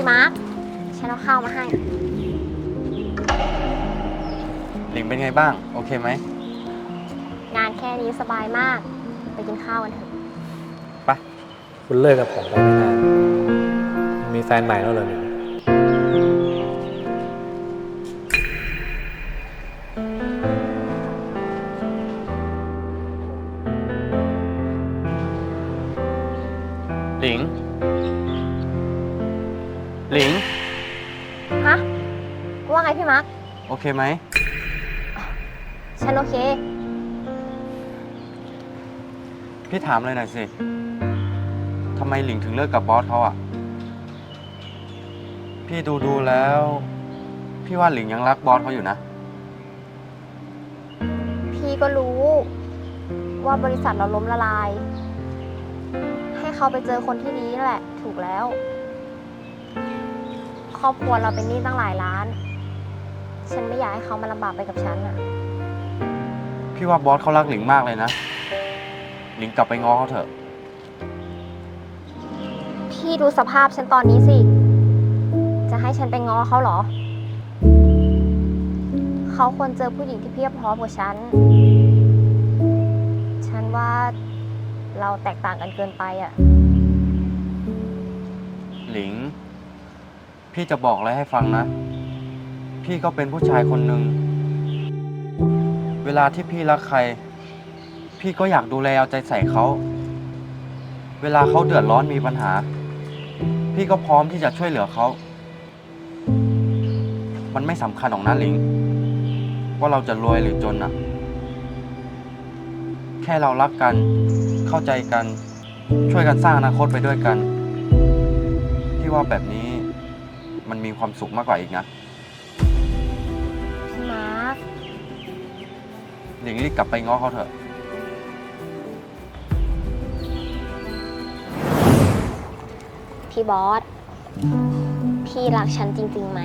พี่มาร์คฉันเอาข้าวมาให้ หลิงเป็นไงบ้าง โอเคไหมงานแค่นี้สบายมาก ไปกินข้าวกันเถอะคุณเลิกกับผมไปไม่นานมีแฟนใหม่แล้วเหรอหลิง เคไหม ฉันโอเค พี่ถามเลยหน่อยสิ ทำไมหลิงถึงเลิกกับบอสเขาอะ พี่ดูดูแล้ว พี่ว่าหลิงยังรักบอสเขาอยู่นะ พี่ก็รู้ ว่าบริษัทเราล้มละลาย ให้เขาไปเจอคนที่ดีนั่นแหละ ถูกแล้ว ครอบครัวเราเป็นหนี้ตั้งหลายล้าน ฉันไม่อยากให้เขามาลำบากไปกับฉันอะพี่ว่าบอสเขารักหลิงมากเลยนะ หลิงกลับไปง้อเขาเถอะ พี่ดูสภาพฉันตอนนี้สิ จะให้ฉันไปง้อเขาเหรอ เขาควรเจอผู้หญิงที่เพียบพร้อมกว่าฉัน ฉันว่าเราแตกต่างกันเกินไปอะหลิง พี่จะบอกอะไรให้ฟังนะ พี่ก็เป็นผู้ชายคนหนึ่ง เวลาที่พี่รักใคร พี่ก็อยากดูแลเอาใจใส่เขา เวลาเขาเดือดร้อนมีปัญหา พี่ก็พร้อมที่จะช่วยเหลือเขา มันไม่สำคัญหรอกนะหลิง ว่าเราจะรวยหรือจนอะแค่เรารักกัน เข้าใจกัน ช่วยกันสร้างอนาคตไปด้วยกัน พี่ว่าแบบนี้มันมีความสุขมากกว่าอีกนะ หลิงรีบกลับไปง้อเขาเถอะ พี่บอส พี่รักฉันจริงๆไหม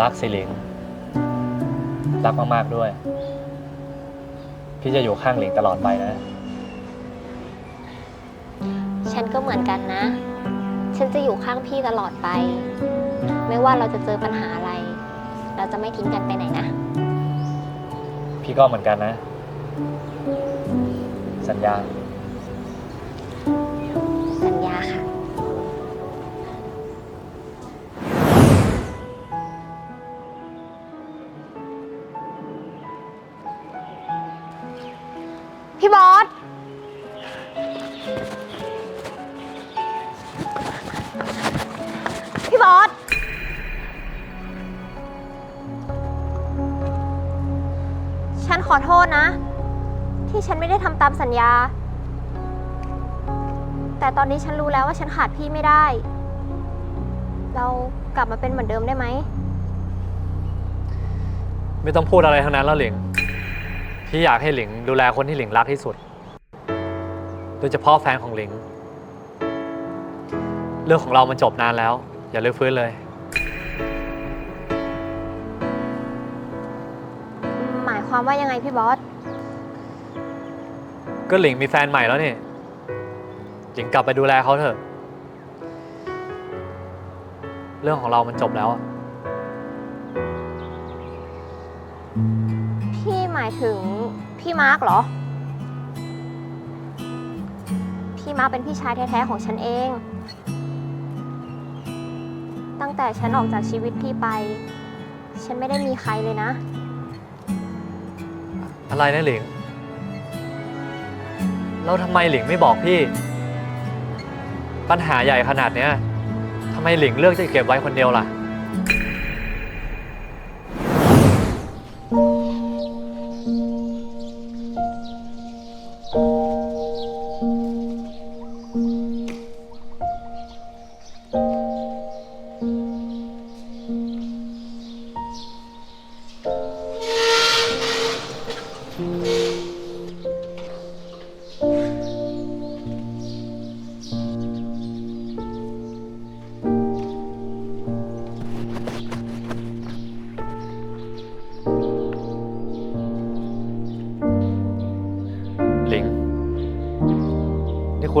รักสิหลิง รักมากๆด้วย พี่จะอยู่ข้างหลิงตลอดไปนะ ฉันก็เหมือนกันนะ ฉันจะอยู่ข้างพี่ตลอดไป ไม่ว่าเราจะเจอปัญหาอะไร เราจะไม่ทิ้งกันไปไหนนะ พี่ก็เหมือนกันนะ สัญญา ญญา แต่ตอนนี้ฉันรู้แล้วว่าฉันขาดพี่ไม่ได้ เรากลับมาเป็นเหมือนเดิมได้ไหม ไม่ต้องพูดอะไรทั้งนั้นแล้วหลิง พี่อยากให้หลิงดูแลคนที่หลิงรักที่สุด โดยเฉพาะแฟนของหลิง เรื่องของเรามันจบนานแล้ว อย่าเลือกฟื้นเลย หมายความว่ายังไงพี่บอส ก็หลิงมีแฟนใหม่แล้วนี่ หลิงกลับไปดูแลเขาเถอะ เรื่องของเรามันจบแล้วอะพี่หมายถึงพี่มาร์กเหรอ พี่มาร์คเป็นพี่ชายแท้ๆของฉันเอง ตั้งแต่ฉันออกจากชีวิตพี่ไป ฉันไม่ได้มีใครเลยนะ อะไรนะหลิง แล้วทำไมหลิงไม่บอกพี่ ปัญหาใหญ่ขนาดเนี้ยทำไมหลิงเลือกจะเก็บไว้คนเดียวล่ะ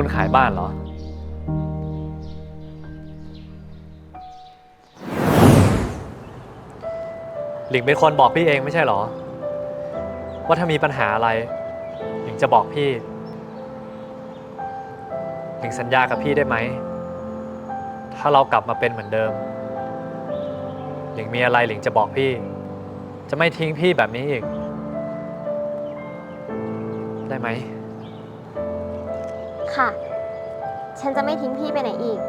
คขายบ้านเหรอ หลิงเป็นคนบอกพี่เองไม่ใช่เหรอ ว่าถ้ามีปัญหาอะไร หลิงจะบอกพี่ หลิงสัญญากับพี่ได้ไหม ถ้าเรากลับมาเป็นเหมือนเดิม หลิงมีอะไรหลิงจะบอกพี่ จะไม่ทิ้งพี่แบบนี้อีก ได้ไหม ค่ะ ฉันจะไม่ทิ้งพี่ไปไหนอีก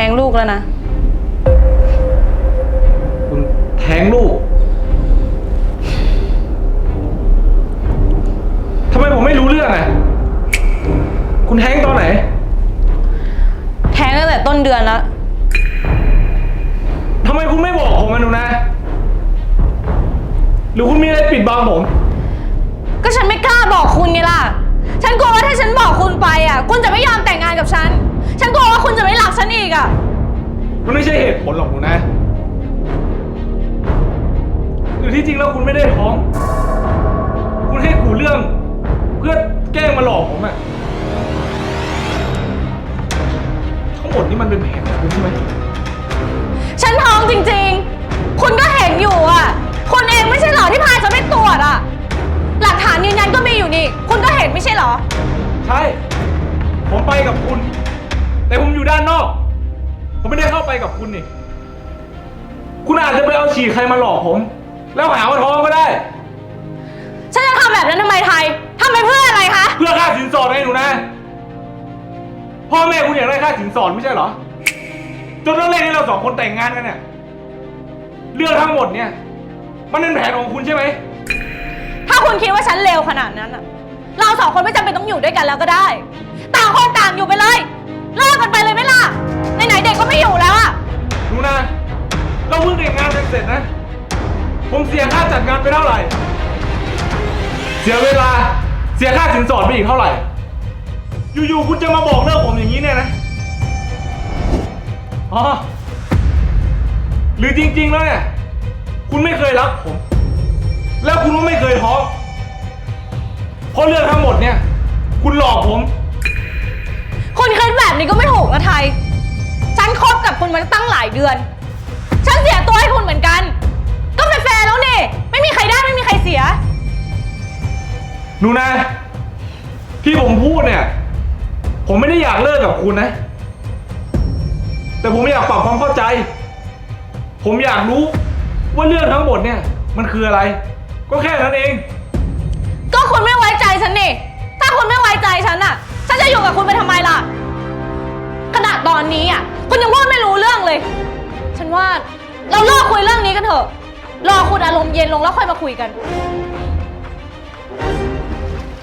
ท้งลูกแล้วนะ คุณแท้งลูกทำไมผมไม่รู้เรื่องอะ คุณแท้งตอนไหน แท้งตั้งแต่ต้นเดือนแล้วทำไมคุณไม่บอกผมอะหนูนะ หรือคุณมีอะไรปิดบังผม ก็ฉันไม่กล้าบอกคุณไงล่ะ ฉันกลัวว่าถ้าฉันบอกคุณไปอะ คุณจะไม่ยอมแต่งงานกับฉัน ฉันกลัวว่าคุณจะไม่รักฉันอีกอะมันไม่ใช่เหตุผลหรอกหนูนะ หรือที่จริงแล้วคุณไม่ได้ท้อง คุณให้กูเรื่อง เพื่อแกล้งมาหลอกผมอะทั้งหมดนี่มันเป็นแผนของคุณใช่ไหมฉันท้องจริงๆ คุณก็เห็นอยู่อะคุณเองไม่ใช่เหรอที่พาฉันไปตรวจอะหลักฐานยืนยันก็มีอยู่นี่ คุณก็เห็นไม่ใช่เหรอ ใช่ ผมไปกับคุณ แต่ผมอยู่ด้านนอก ผมไม่ได้เข้าไปกับคุณนี่ คุณอาจจะไปเอาฉี่ใครมาหลอกผม แล้วหาว่าท้องก็ได้ ฉันจะทำแบบนั้นทำไมไทยทำไปเพื่ออะไรคะ เพื่อค่าสินสอดไงหนูนะ พ่อแม่คุณอยากได้ค่าสินสอดไม่ใช่เหรอ จนต้องเล่นให้เราสองคนแต่งงานกันเนี่ย เรื่องทั้งหมดเนี่ย มันเป็นแผนของคุณใช่ไหม ถ้าคุณคิดว่าฉันเลวขนาดนั้นอะเราสองคนไม่จำเป็นต้องอยู่ด้วยกันแล้วก็ได้ ต่างคนต่างอยู่ไปเลย เลิกกันไปเลยไหมล่ะไหนๆเด็กก็ไม่อยู่แล้วอะหนูนะ เราเพิ่งแต่งงานกันเสร็จนะ ผมเสียค่าจัดงานไปเท่าไหร่ เสียเวลา เสียค่าสินสอดไปอีกเท่าไหร่ อยู่ๆคุณจะมาบอกเลิกผมอย่างนี้เนี่ยนะ อ๋อ หรือจริงๆแล้วเนี่ย คุณไม่เคยรักผม แล้วคุณก็ไม่เคยท้องเพราะเรื่องทั้งหมดเนี่ย คุณหลอกผม คุณคิดแบบนี้ก็ไม่ถูกนะไทย ฉันคบกับคุณมาตั้งหลายเดือน ฉันเสียตัวให้คุณเหมือนกัน ก็แฟร์ๆแล้วนี่ ไม่มีใครได้ไม่มีใครเสีย หนูนะ ที่ผมพูดเนี่ย ผมไม่ได้อยากเลิกกับคุณนะ แต่ผมอยากปรับความเข้าใจ ผมอยากรู้ว่าเรื่องทั้งหมดเนี่ย มันคืออะไร ก็แค่นั้นเอง ก็คุณไม่ไว้ใจฉันนี่ ถ้าคุณไม่ไว้ใจฉันอะ ฉันจะอยู่กับคุณไปทำไมล่ะ ขนาดตอนนี้อะคุณยังพูดไม่รู้เรื่องเลย ฉันว่าเราเลิกคุยเรื่องนี้กันเถอะ รอคุณอารมณ์เย็นลงแล้วค่อยมาคุยกัน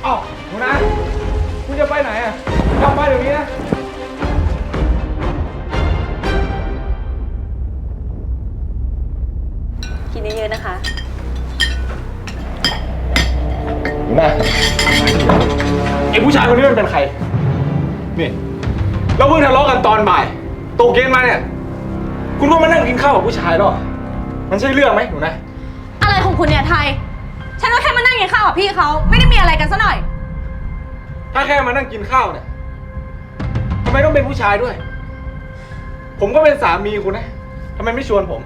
เอ้าหนูนะ คุณจะไปไหนอะกลับมาเดี๋ยวนี้นะ กินเยอะๆนะคะ หนูนะไอ้ผู้ชายคนนี้มันเป็นใคร นี่เราเพิ่งทะเลาะกันตอนบ่ายตกเย็นมาเนี่ย คุณก็มานั่งกินข้าวกับผู้ชายหรอ มันใช่เรื่องไหมหนูนะ อะไรของคุณเนี่ยไทย ฉันก็แค่มานั่งกินข้าวกับพี่เขาไม่ได้มีอะไรกันซะหน่อย ถ้าแค่มานั่งกินข้าวเนี่ยทำไมต้องเป็นผู้ชายด้วย ผมก็เป็นสามีคุณนะทำไมไม่ชวนผม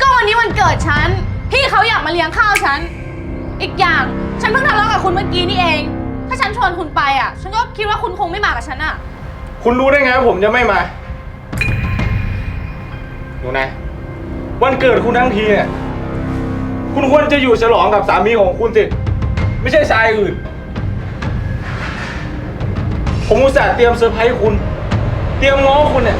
ก็วันนี้วันเกิดฉัน พี่เขาอยากมาเลี้ยงข้าวฉัน อีกอย่างฉันเพิ่งทะเลาะกับคุณเมื่อกี้นี่เอง ถ้าฉันชวนคุณไปอะ ฉันก็คิดว่าคุณคงไม่มากับฉันอะ คุณรู้ได้ไงว่าผมจะไม่มาหนูนะ วันเกิดคุณทั้งทีเนี่ยคุณควรจะอยู่ฉลองกับสามีของคุณสิ ไม่ใช่ชายอื่น ผมอุตส่าห์เตรียมเซอร์ไพรส์คุณ เตรียมง้อคุณเนี่ย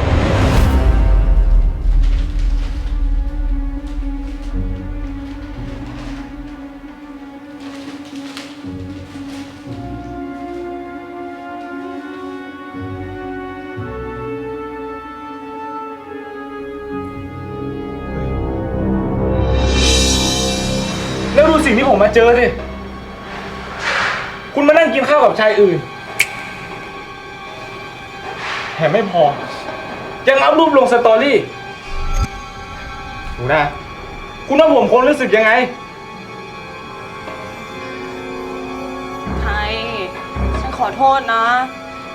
เจอสิ คุณมานั่งกินข้าวกับชายอื่น แถมไม่พอ ยังอัพรูปลงสตอรี่ดูนะ คุณว่าผมควรรู้สึกยังไง ไทย ฉันขอโทษนะ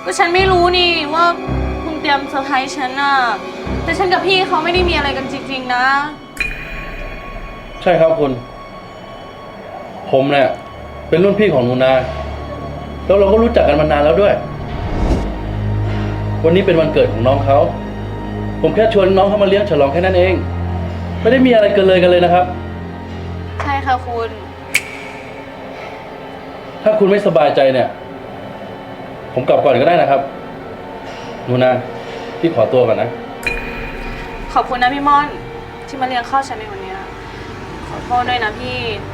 ก็ฉันไม่รู้นี่ว่าคุณเตรียมเซอร์ไพรส์ฉันน่ะ แต่ฉันกับพี่เขาไม่ได้มีอะไรกันจริงๆนะ ใช่ครับคุณ ผมเนี่ยเป็นรุ่นพี่ของหนูนา แล้วเราก็รู้จักกันมานานแล้วด้วย วันนี้เป็นวันเกิดของน้องเขา ผมแค่ชวนน้องเขามาเลี้ยงฉลองแค่นั้นเอง ไม่ได้มีอะไรเกินเลยกันเลยนะครับ ใช่ค่ะคุณ ถ้าคุณไม่สบายใจเนี่ย ผมกลับก่อนก็ได้นะครับหนูนาพี่ขอตัวก่อนนะ ขอบคุณนะพี่ม่อน ที่มาเลี้ยงข้าวฉันในวันเนี้ยขอโทษด้วยนะพี่ที่แฟนฉัน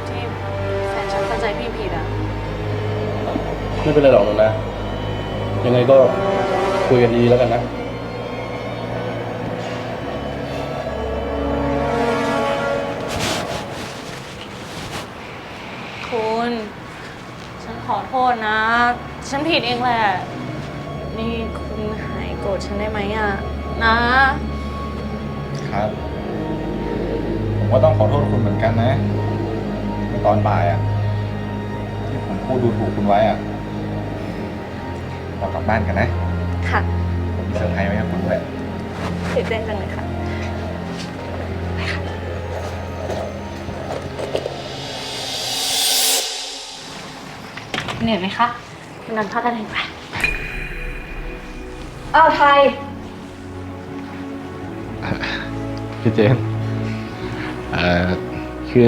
เข้าใจพี่ผิดอะ ไม่เป็นไรหรอกหนูนายังไงก็คุยกันดีแล้วกันนะ คุณ ฉันขอโทษนะ ฉันผิดเองแหละ นี่คุณหายโกรธฉันได้ไหมอะ นะ ครับ ผมก็ต้องขอโทษคุณเหมือนกันนะเมื่อตอนบ่ายอะที่ผม พูดดูถูกคุณไว้อะเรากลับบ้านกันนะ ค่ะผมมีเซอร์ไพรส์ไว้ให้คุณด้วย ตื่นเต้นจังเลยค่ะ เหนื่อยไหมคะนอนพักกันเลยไปอ้าวไทย พี่เจนเอ่อคือ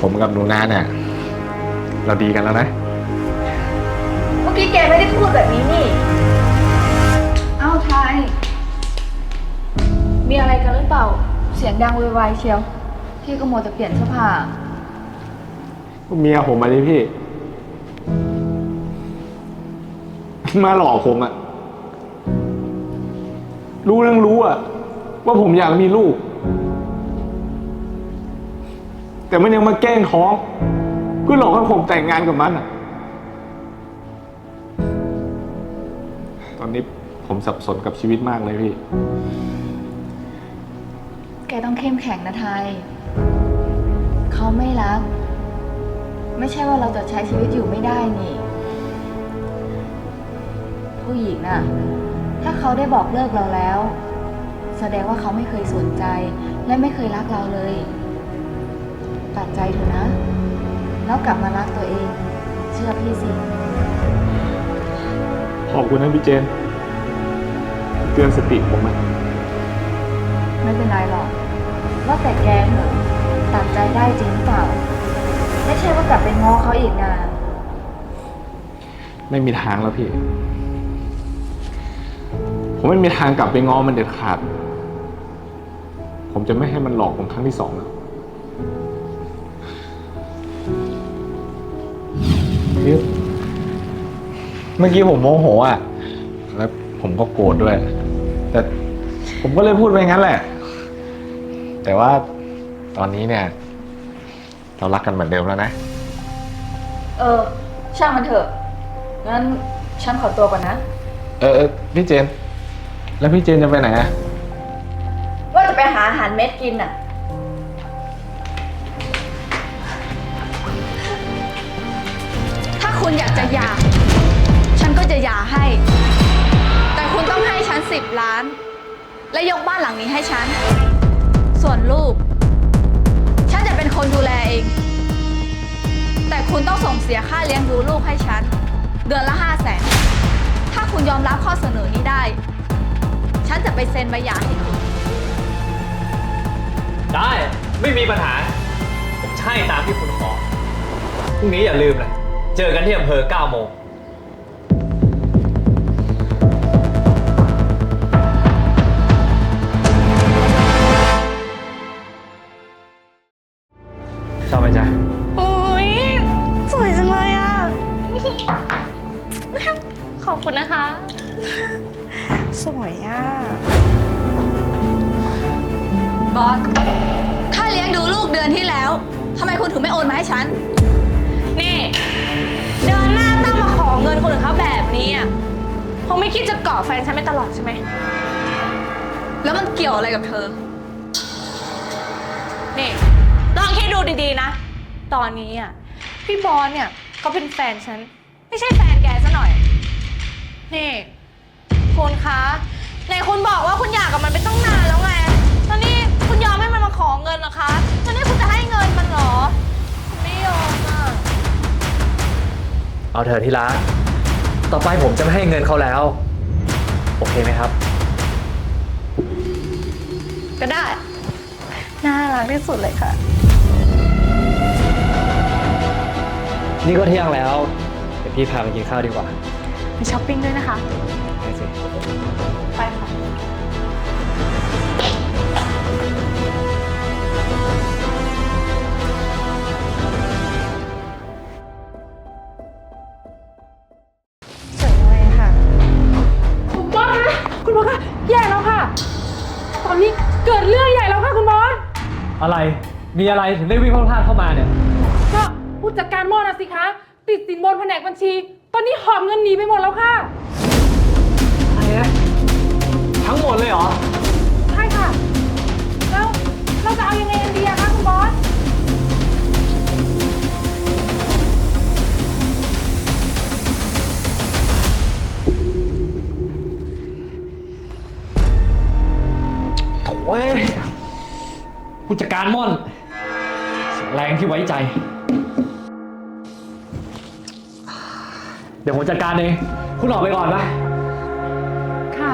ผมกับหนูนาเนี่ย เราดีกันแล้วนะ เมื่อกี้แกไม่ได้พูดแบบนี้นี่อ้าวไทยมีอะไรกันหรือเปล่า เสียงดังไวๆเชียว พี่ก็มัวแต่เปลี่ยนเสื้อผ้า เมียผมมาดิพี่ มาหลอกผมอะรู้เรื่องรู้อะว่าผมอยากมีลูก แต่มันยังมาแกล้งท้องเพื่อหลอกให้ผมแต่งงานกับมันอะตอนนี้ผมสับสนกับชีวิตมากเลยพี่ แกต้องเข้มแข็งนะไทย เขาไม่รัก ไม่ใช่ว่าเราจะใช้ชีวิตอยู่ไม่ได้นี่ ผู้หญิงน่ะ ถ้าเขาได้บอกเลิกเราแล้ว แสดงว่าเขาไม่เคยสนใจและไม่เคยรักเราเลย ตัดใจเถอะนะ แล้วกลับมารักตัวเอง เชื่อพี่สิ ขอบคุณนะพี่เจน เตือนสติผมอะไม่เป็นไรหรอก ว่าแต่แกเถอะตัดใจได้จริงหรือเปล่า ไม่ใช่ว่ากลับไปง้อเขาอีกนะไม่มีทางแล้วพี่ ผมไม่มีทางกลับไปง้อมันเด็ดขาด ผมจะไม่ให้มันหลอกผมครั้งที่สองแล้ว คือเมื่อกี้ผมโมโหอะ แล้วผมก็โกรธด้วย แต่ผมก็เลยพูดไปงั้นแหละ แต่ว่าตอนนี้เนี่ย เรารักกันเหมือนเดิมแล้วนะ เออ ช่างมันเถอะ งั้นฉันขอตัวก่อนนะ เออเออพี่เจน แล้วพี่เจนจะไปไหนอะว่าจะไปหาอาหารเม็ดกินน่ะ อยากจะหย่า ฉันก็จะหย่าให้ แต่คุณต้องให้ฉันสิบล้าน และยกบ้านหลังนี้ให้ฉัน ส่วนลูก ฉันจะเป็นคนดูแลเอง แต่คุณต้องส่งเสียค่าเลี้ยงดูลูกให้ฉัน เดือนละห้าแสน ถ้าคุณยอมรับข้อเสนอนี้ได้ ฉันจะไปเซ็นใบหย่าให้คุณ ได้ไม่มีปัญหา ผมใช่ตามที่คุณขอพรุ่งนี้อย่าลืมนะ เจอกันที่อำเภอ9โมง ชอบไหมจ๊ะ โอ้ยสวยจังเลยอะ ขอบคุณนะคะ สวยอะ บอส ถ้าเลี้ยงดูลูกเดือนที่แล้ว ทำไมคุณถึงไม่โอนมาให้ฉันนี่ เดินหน้าตั้งมาขอเงินคนอื่นเขาแบบนี้อะคงไม่คิดจะเกาะแฟนฉันไปตลอดใช่ไหม แล้วมันเกี่ยวอะไรกับเธอ นี่ลองคิดดูดีๆนะ ตอนนี้อะ พี่บอสเนี่ยก็เป็นแฟนฉัน ไม่ใช่แฟนแกซะหน่อย นี่ คุณคะไหนคุณบอกว่าคุณอยากกับมันไปตั้งนานแล้วไง ตอนนี้คุณยอมให้มันมาขอเงินเหรอคะ ตอนนี้คุณจะให้เงินมันเหรอ คุณไม่ยอม เอาเถอะที่รักต่อไปผมจะไม่ให้เงินเขาแล้ว โอเคไหมครับ ก็ได้ น่ารักที่สุดเลยค่ะ นี่ก็เที่ยงแล้ว เดี๋ยวพี่พาไปกินข้าวดีกว่า ไปช้อปปิ้งด้วยนะคะ อะไร มีอะไรถึงได้วิ่งพลาดเข้ามาเนี่ย ก็ผู้จัดการมอนะสิคะ ติดสินบนแผนกบัญชี ตอนนี้หอบเงินหนีไปหมดแล้วค่ะ อะไรนะทั้งหมดเลยเหรอ ใช่ค่ะ แล้วเราจะเอายังไงกันดีอะคะคุณบอส โอ้ย ผู้จัดการม่อนเสียแรงที่ไว้ใจ เดี๋ยวผมจัดการเอง คุณออกไปก่อนนะค่ะ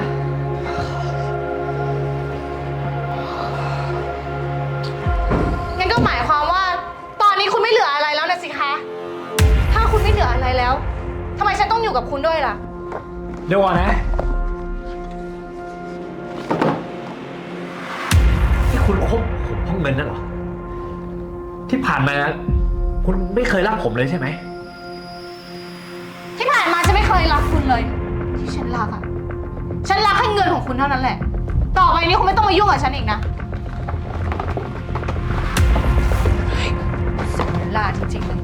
งั้นก็หมายความว่า ตอนนี้คุณไม่เหลืออะไรแล้วนะสิคะ ถ้าคุณไม่เหลืออะไรแล้วทำไมฉันต้องอยู่กับคุณด้วยล่ะ เดี๋ยวก่อนนะ ที่คุณคบผม เพราะเงินนั่นเหรอ ที่ผ่านมา คุณไม่เคยรักผมเลยใช่ไหม ที่ผ่านมาฉันไม่เคยรักคุณเลย ที่ฉันรักอะฉันรักแค่เงินของคุณเท่านั้นแหละ ต่อไปนี้คุณไม่ต้องมายุ่งกับฉันอีกนะเฮ้ยเสียเวลาจริงๆเลย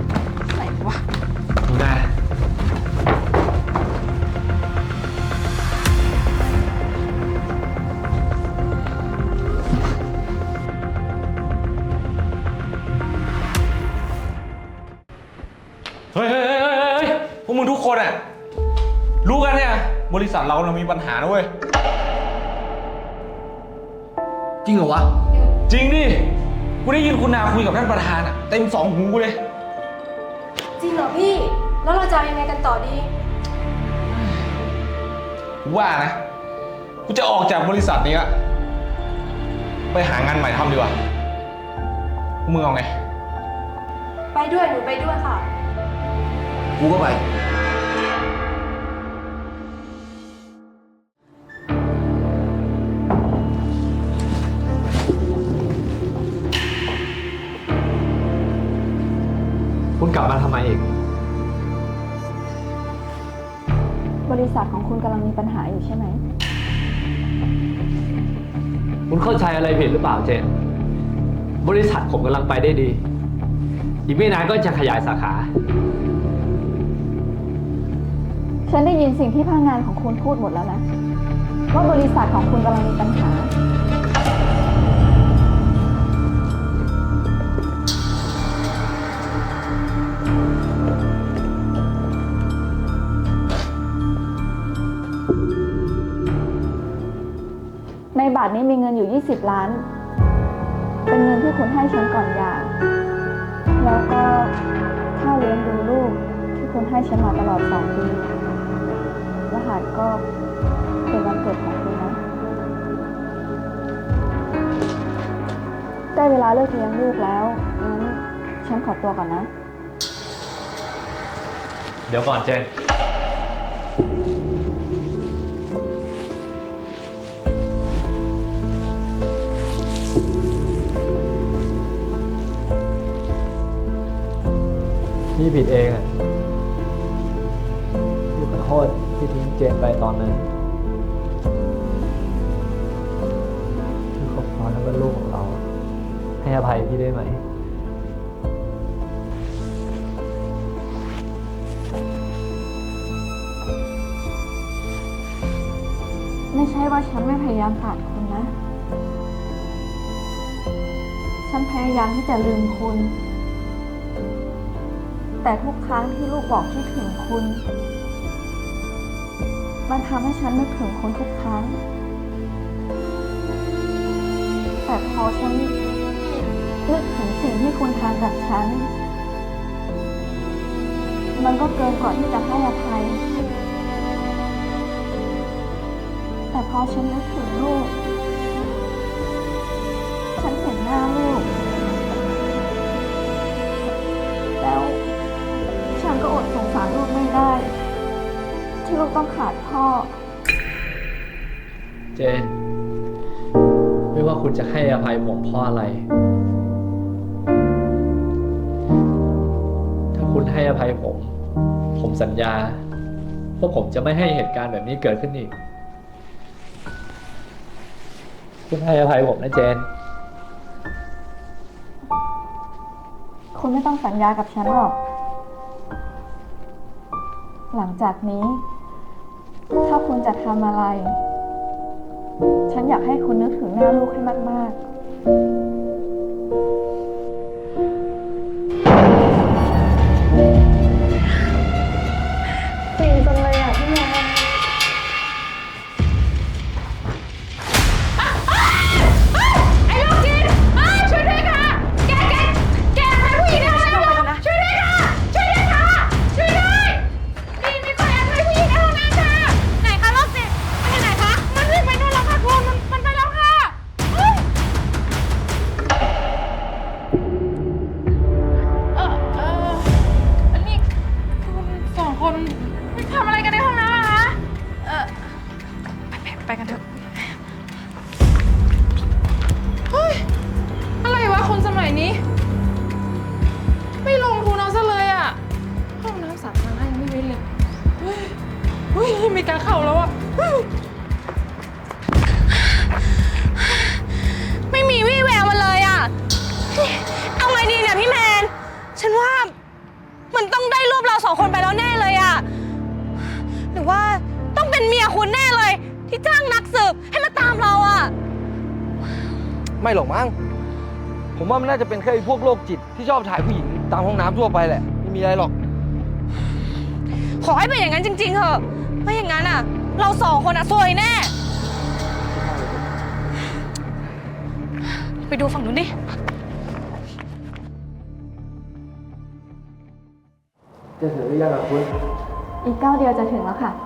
บริษัทเราเรามีปัญหานะเว้ย จริงเหรอวะ จริงดิ กูได้ยินคุณนาคุยกับท่านประธานอะเต็มสองหูกูเลย จริงเหรอพี่ แล้วเราจะเอายังไงกันต่อดี กูว่านะ กูจะออกจากบริษัทนี้ละไปหางานใหม่ทำดีกว่าพวกมึงเอาไง ไปด้วยหนูไปด้วยค่ะ กูก็ไป บมาทำไมอีก บริษัทของคุณกำลังมีปัญหาอยู่ใช่ไหม คุณเข้าใจอะไรผิดหรือเปล่าเจนบริษัทผมกำลังไปได้ดี อีกไม่นานก็จะขยายสาขา ฉันได้ยินสิ่งที่พนักงานของคุณพูดหมดแล้วนะ ว่าบริษัทของคุณกำลังมีปัญหา บัตรนี้มีเงินอยู่ 20 ล้าน เป็นเงินที่คุณให้ฉันก่อนหย่า แล้วก็ค่าเลี้ยงดูลูกที่คุณให้ฉันมาตลอด 2 ปี รหัสก็เป็นวันเกิดของคุณนะได้เวลาเลิกเลี้ยงลูกแล้ว งั้นฉันขอตัวก่อนนะ เดี๋ยวก่อนเจน ผิดเองอะคือขอโทษที่ทิ้งเจนไปตอนนั้นพี่ขอพรแล้วก็ลูกของเรา ให้อภัยพี่ได้ไหม ไม่ใช่ว่าฉันไม่พยายามตัดคุณนะ ฉันพยายามที่จะลืมคุณ แต่ทุกครั้งที่ลูกบอกคิดถึงคุณ มันทำให้ฉันนึกถึงคุณทุกครั้ง แต่พอฉันนึกถึงสิ่งที่คุณทำกับฉัน มันก็เกินกว่าที่จะให้อภัย แต่พอฉันนึกถึงลูก ที่ลูกต้องขาดพ่อ เจน ไม่ว่าคุณจะให้อภัยผมเพราะอะไร ถ้าคุณให้อภัยผม ผมสัญญาว่าผมจะไม่ให้เหตุการณ์แบบนี้เกิดขึ้นอีก คุณให้อภัยผมนะเจน คุณไม่ต้องสัญญากับฉันหรอก หลังจากนี้ ถ้าคุณจะทำอะไร ฉันอยากให้คุณนึกถึงหน้าลูกให้มาก ๆ มว่ามันน่าจะเป็นแค่ไอ้พวกโรคจิตที่ชอบถ่ายผู้หญิงตามห้องน้ำทั่วไปแหละ ไม่มีอะไรหรอก ขอให้เป็นอย่างนั้นจริง ๆเถอะไม่อย่างนั้นอะ เราสองคนอะซวยแน่ ไปดูฝั่งนู้นดิ จะถึงหรือยังอะคุณ อีกก้าวเดียวจะถึงแล้วค่ะ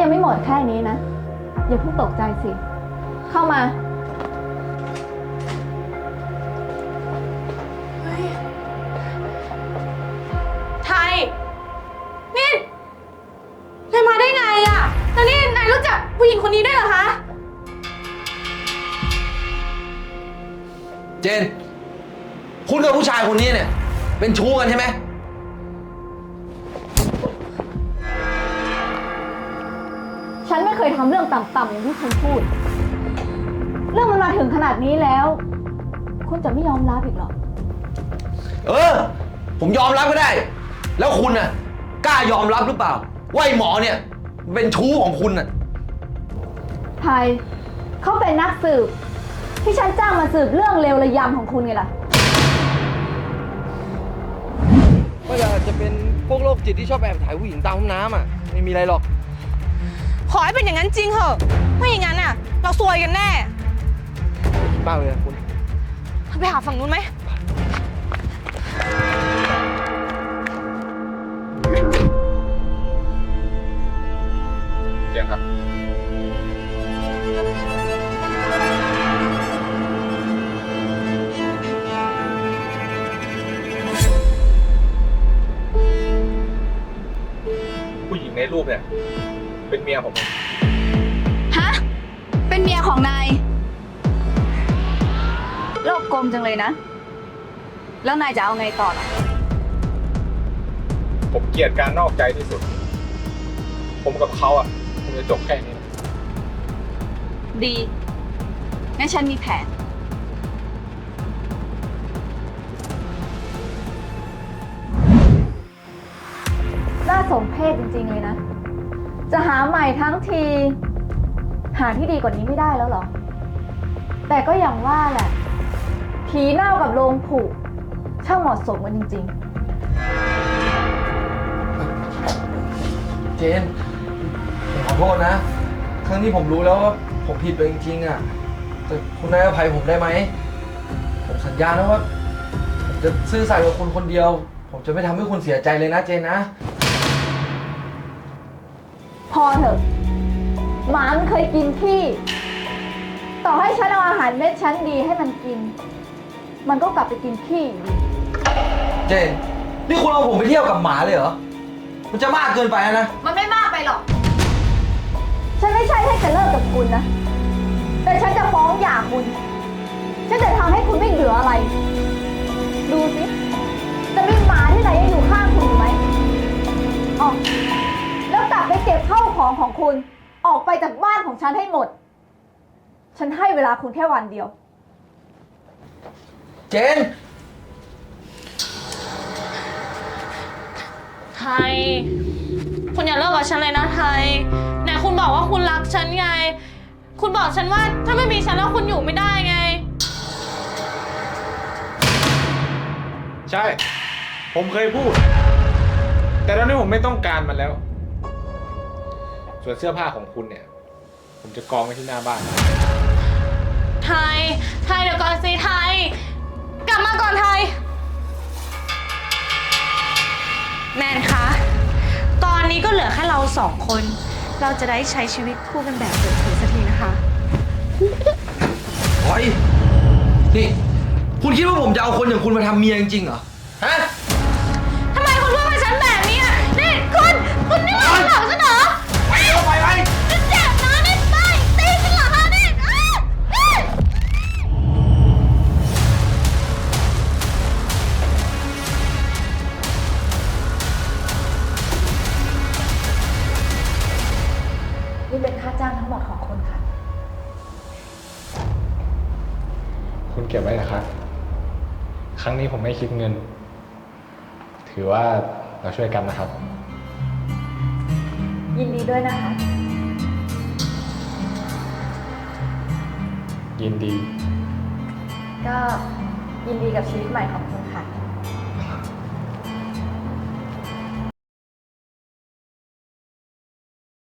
ยังไม่หมดแค่นี้นะ อย่าเพิ่งตกใจสิ เข้ามา ไทย นี่นายมาได้ไงอะแล้วนี่นายรู้จักผู้หญิงคนนี้ด้วยเหรอคะ เจน คุณกับผู้ชายคนนี้เนี่ย เป็นชู้กันใช่ไหม ทำเรื่องต่ำๆอย่างที่คุณพูด เรื่องมันมาถึงขนาดนี้แล้ว คุณจะไม่ยอมรับอีกเหรอ เออ ผมยอมรับก็ได้ แล้วคุณน่ะกล้ายอมรับหรือเปล่า ว่าไอ้หมอเนี่ย เป็นชู้ของคุณน่ะ ไทยเขาเป็นนักสืบ ที่ฉันจ้างมาสืบเรื่องเลวระยำของคุณไงล่ะไม่ว่าจะเป็นพวกโรคจิตที่ชอบแอบถ่ายผู้หญิงตามห้องน้ำอะ ไม่มีอะไรหรอก ขอให้เป็นอย่างนั้นจริงเถอะ ไม่อย่างนั้นอะ เราซวยกันแน่ คิดมากเลยอะคุณ ไปหาฝั่งนู้นไหม เจียงครับ ผู้หญิงในรูปเนี่ย เป็นเมียผม ฮะ เป็นเมียของนาย โลกกลมจังเลยนะ แล้วนายจะเอาไงต่อล่ะ ผมเกลียดการนอกใจที่สุด ผมกับเขาอะคงจะจบแค่นี้ ดีงั้นฉันมีแผน น่าสมเพชจริงๆเลยนะ จะหาใหม่ทั้งที หาที่ดีกว่านี้ไม่ได้แล้วเหรอ แต่ก็อย่างว่าแหละ ผีเน่ากับโลงผุช่างเหมาะสมกันจริง เจนผมขอโทษนะ ครั้งนี้ผมรู้แล้วว่าผมผิดไปจริงๆอะ แต่คุณนายอภัยผมได้ไหม ผมสัญญานะว่าผมจะซื่อสัตย์กับคุณคนเดียว ผมจะไม่ทำให้คุณเสียใจเลยนะเจนนะ พอเถอะ หมามันเคยกินขี้ต่อให้ฉันเอาอาหารเม็ดชั้นดีให้มันกิน มันก็กลับไปกินขี้อยู่ดีเจน นี่คุณเอาผมไปเที่ยวกับหมาเลยเหรอ มันจะมากเกินไปนะ มันไม่มากไปหรอก ฉันไม่ใช่ให้จะเลิกกับคุณนะ แต่ฉันจะฟ้องหย่าคุณ ฉันจะทำให้คุณไม่เหลืออะไร ดูสิ จะมีหมาที่ไหนยังอยู่ข้างคุณอยู่ไหมอ๋อแล้วกลับไป เก็บข้าวของของคุณออกไปจากบ้านของฉันให้หมด ฉันให้เวลาคุณแค่วันเดียว เจน ไทย คุณอย่าเลิกกับฉันเลยนะไทยไหนคุณบอกว่าคุณรักฉันไง คุณบอกฉันว่าถ้าไม่มีฉันแล้วคุณอยู่ไม่ได้ไง ใช่ ผมเคยพูด แต่ตอนนี้ผมไม่ต้องการมันแล้ว ส่วนเสื้อผ้าของคุณเนี่ย ผมจะกองไว้ที่หน้าบ้าน ไทย ไทยเดี๋ยวก่อนสิไทย กลับมาก่อนไทยแมนคะ ตอนนี้ก็เหลือแค่เราสองคน เราจะได้ใช้ชีวิตคู่กันแบบเปิดเผยสักทีนะคะ โอ้ยนี่ คุณคิดว่าผมจะเอาคนอย่างคุณมาทำเมียจริงๆเหรอ ฮะ เก็บไว้นะครับ ครั้งนี้ผมไม่คิดเงิน ถือว่าเราช่วยกันนะครับ ยินดีด้วยนะคะ ยินดี ก็ยินดีกับชีวิตใหม่ของคุณ